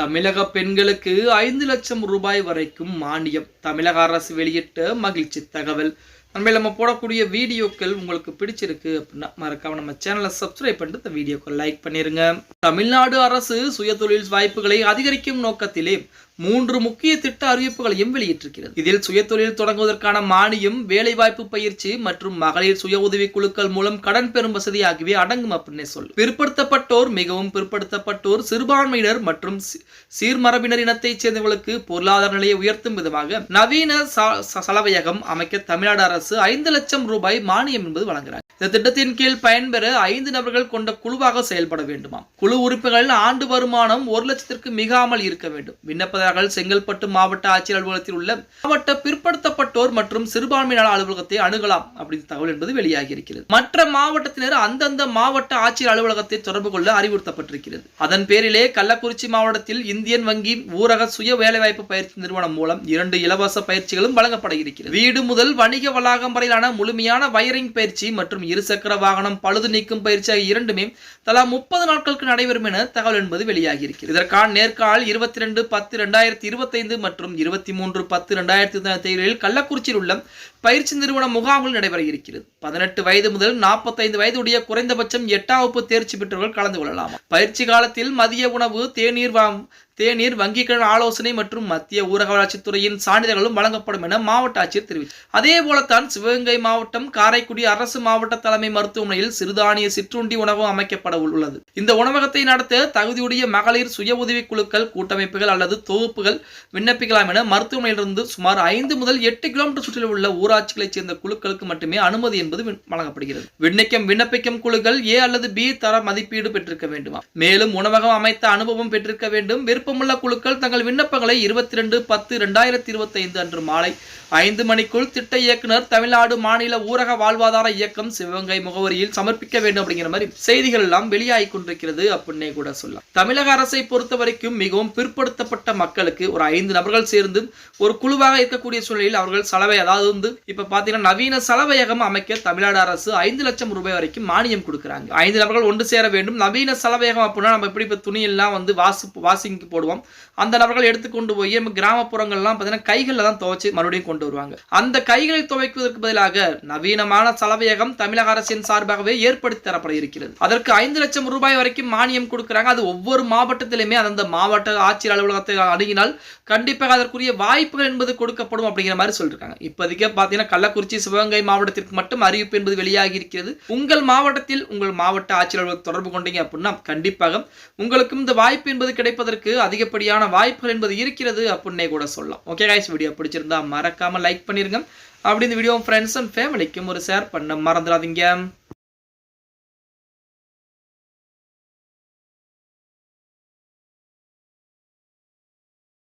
தமிழக பெண்களுக்கு ஐந்து லட்சம் ரூபாய் வரைக்கும் மானியம். தமிழக அரசு வெளியிட்ட மகிழ்ச்சி தகவல். நம்மளை நம்ம போடக்கூடிய வீடியோக்கள் உங்களுக்கு பிடிச்சிருக்கு அப்படின்னா மறக்காம நம்ம சேனலை சப்ஸ்கிரைப் பண்ணிட்டு இந்த வீடியோக்கள் லைக் பண்ணிருங்க. தமிழ்நாடு அரசு சுயதொழில் வாய்ப்புகளை அதிகரிக்கும் நோக்கத்திலே மூன்று முக்கிய திட்ட அறிவிப்புகளையும் வெளியிட்டிருக்கிறது. இதில் சுயதொழில் தொடங்குவதற்கான மானியம் வேலைவாய்ப்பு பயிற்சி மற்றும் மகளிர் சுய உதவி குழுக்கள் மூலம் கடன் பெறும் வசதி ஆகியவை அடங்கும் அப்படின்னே சொல்லு. பிற்படுத்தப்பட்டோர் மிகவும் பிற்படுத்தப்பட்டோர் சிறுபான்மையினர் மற்றும் சீர்மரபினர் இனத்தைச் சேர்ந்தவர்களுக்கு பொருளாதார நிலையை உயர்த்தும் விதமாக நவீன ச- சலவையகம் அமைக்க தமிழ்நாடு அரசு ஐந்து லட்சம் ரூபாய் மானியம் என்பது வழங்குகிறார் இந்த திட்டத்தின் கீழ் பயன்பெற ஐந்து நபர்கள் கொண்ட குழுவாக செயல்பட வேண்டுமாம். குழு உறுப்பினர்கள் ஆண்டு வருமானம் ஒரு லட்சத்திற்கு மிகாமல் இருக்க வேண்டும். விண்ணப்பதாரர்கள் செங்கல்பட்டு மாவட்ட ஆட்சியர் அலுவலகத்தில் உள்ள மாவட்ட பிற்படுத்தப்பட்டோர் மற்றும் சிறுபான்மையினர் அலுவலகத்தை அணுகலாம் அப்படின்னு தகவல் என்பது வெளியாகி இருக்கிறது மற்ற மாவட்டத்தினர் அந்தந்த மாவட்ட ஆட்சியர் அலுவலகத்தை தொடர்பு கொள்ள அறிவுறுத்தப்பட்டிருக்கிறது. அதன் பேரிலே கள்ளக்குறிச்சி மாவட்டத்தில் இந்தியன் வங்கி ஊரக சுய வேலைவாய்ப்பு பயிற்சி நிறுவனம் மூலம் இரண்டு இலவச பயிற்சிகளும் வழங்கப்பட இருக்கிறது. வீடு முதல் வணிக வளாகம் வரையிலான முழுமையான வயரிங் பயிற்சி மற்றும் இருசக்கர வாகனம் பழுது நீக்கும் பயிற்சி ஆகிய இரண்டுமே தலா முப்பது நாட்களுக்கு நடைபெறும் என தகவல் என்பது வெளியாகி இருக்கிறது இதற்கான நேர்கால் இருபத்தி ரெண்டு பத்து ரெண்டாயிரத்தி இருபத்தைந்து மற்றும் இருபத்தி மூன்று பத்து ரெண்டாயிரத்தி தேதிகளில் கள்ளக்குறிச்சியில் உள்ள பயிற்சி நிறுவன முகாம்கள் நடைபெற இருக்கிறது. பதினெட்டு வயது முதல் நாற்பத்தைந்து வயது உடைய குறைந்தபட்சம் எட்டாம் வகுப்பு தேர்ச்சி பெற்றவர்கள் கலந்து கொள்ளலாம். பயிற்சி காலத்தில் மதிய உணவு தேநீர் தேநீர் வங்கிக் கடன் ஆலோசனை மற்றும் மத்திய ஊரக வளர்ச்சித்துறையின் சான்றிதழ்களும் வழங்கப்படும் என மாவட்ட ஆட்சியர் தெரிவித்தார். அதே போலத்தான் சிவகங்கை மாவட்டம் காரைக்குடி அரசு மாவட்ட தலைமை மருத்துவமனையில் சிறுதானிய சிற்றுண்டி உணவு அமைக்கப்பட உள்ளது. இந்த உணவகத்தை நடத்த தகுதியுடைய மகளிர் சுய உதவி குழுக்கள் கூட்டமைப்புகள் அல்லது தொகுப்புகள் விண்ணப்பிக்கலாம் என மருத்துவமனையிலிருந்து சுமார் ஐந்து முதல் எட்டு கிலோமீட்டர் சுற்றில் உள்ள ஊராட்சிகளைச் சேர்ந்த குழுக்களுக்கு மட்டுமே அனுமதி என்பது வழங்கப்படுகிறது. விண்ணக்கம் விண்ணப்பிக்கும் குழுக்கள் ஏ அல்லது பி தர மதிப்பீடு பெற்றிருக்க வேண்டுமா மேலும் உணவகம் அமைத்த அனுபவம் பெற்றிருக்க வேண்டும். விருப்பமுள்ள குழுக்கள் தங்கள் விண்ணப்பங்களை இருபத்தி ரெண்டு பத்து இரண்டாயிரத்தி இருபத்தி ஐந்து அன்று மாலை ஐந்து மணிக்குள் திட்ட இயக்குனர் தமிழ்நாடு மாநில ஊரக வாழ்வாதார இயக்கம் சிவகங்கை முகவரியில் சமர்ப்பிக்க வேண்டும் அப்படிங்கிற மாதிரி செய்திகள் எல்லாம் வெளியாகி கொண்டிருக்கிறது அப்படின்னே கூட சொல்லலாம். தமிழக அரசை பொறுத்த வரைக்கும் மிகவும் பிற்படுத்தப்பட்ட மக்களுக்கு ஒரு ஐந்து நபர்கள் சேர்ந்து ஒரு குழுவாக இருக்கக்கூடிய சூழ்நிலையில் அவர்கள் சலவை அதாவது வந்து இப்ப பாத்தீங்கன்னா நவீன சலவையகம் அமைக்க தமிழ்நாடு அரசு ஐந்து லட்சம் ரூபாய் வரைக்கும் மானியம் கொடுக்குறாங்க. ஐந்து நபர்கள் ஒன்று சேர வேண்டும். நவீன சலவையகம் அப்படின்னா நம்ம எப்படி இப்போ துணியெல்லாம் வந்து வாசு வாஷிங்க்கு போடுவோம். அந்த நபர்கள் எடுத்துக்கொண்டு போய் நம்ம கிராமப்புறங்கள்லாம் பார்த்தீங்கன்னா கைகளில் தான் துவைச்சு மறுபடியும் கொண்டு வருவாங்க. அந்த கைகளை துவைக்குவதற்கு பதிலாக நவீனமான சலவையகம் தமிழக அரசின் சார்பாகவே ஏற்படுத்தி தரப்பட இருக்கிறது. அதற்கு ஐந்து லட்சம் ரூபாய் வரைக்கும் மானியம் கொடுக்குறாங்க. அது ஒவ்வொரு மாவட்டத்திலுமே அந்த மாவட்ட ஆட்சியர் அலுவலகத்தை அணுகினால் கண்டிப்பாக அதற்குரிய வாய்ப்புகள் என்பது கொடுக்கப்படும் அப்படிங்கிற மாதிரி சொல்லியிருக்காங்க இப்போதைக்கு பார்த்தீங்கன்னா கள்ளக்குறிச்சி சிவகங்கை மாவட்டத்திற்கு மட்டும் அறிவிப்பு என்பது வெளியாகி இருக்கிறது. உங்கள் மாவட்டத்தில் உங்கள் மாவட்ட ஆட்சியாளர்கள் தொடர்பு கொண்டீங்க அப்படின்னா கண்டிப்பாக உங்களுக்கும் இந்த வாய்ப்பு என்பது கிடைப்பதற்கு அதிகப்படியான வாய்ப்புகள் என்பது இருக்கிறது அப்படின்னே கூட சொல்லலாம். ஓகே காய்ஸ் வீடியோ பிடிச்சிருந்தா மறக்காம லைக் பண்ணிருங்க. அப்படி இந்த வீடியோ ஃப்ரெண்ட்ஸ் அண்ட் ஃபேமிலிக்கும் ஒரு ஷேர் பண்ண மறந்துடாதீங்க.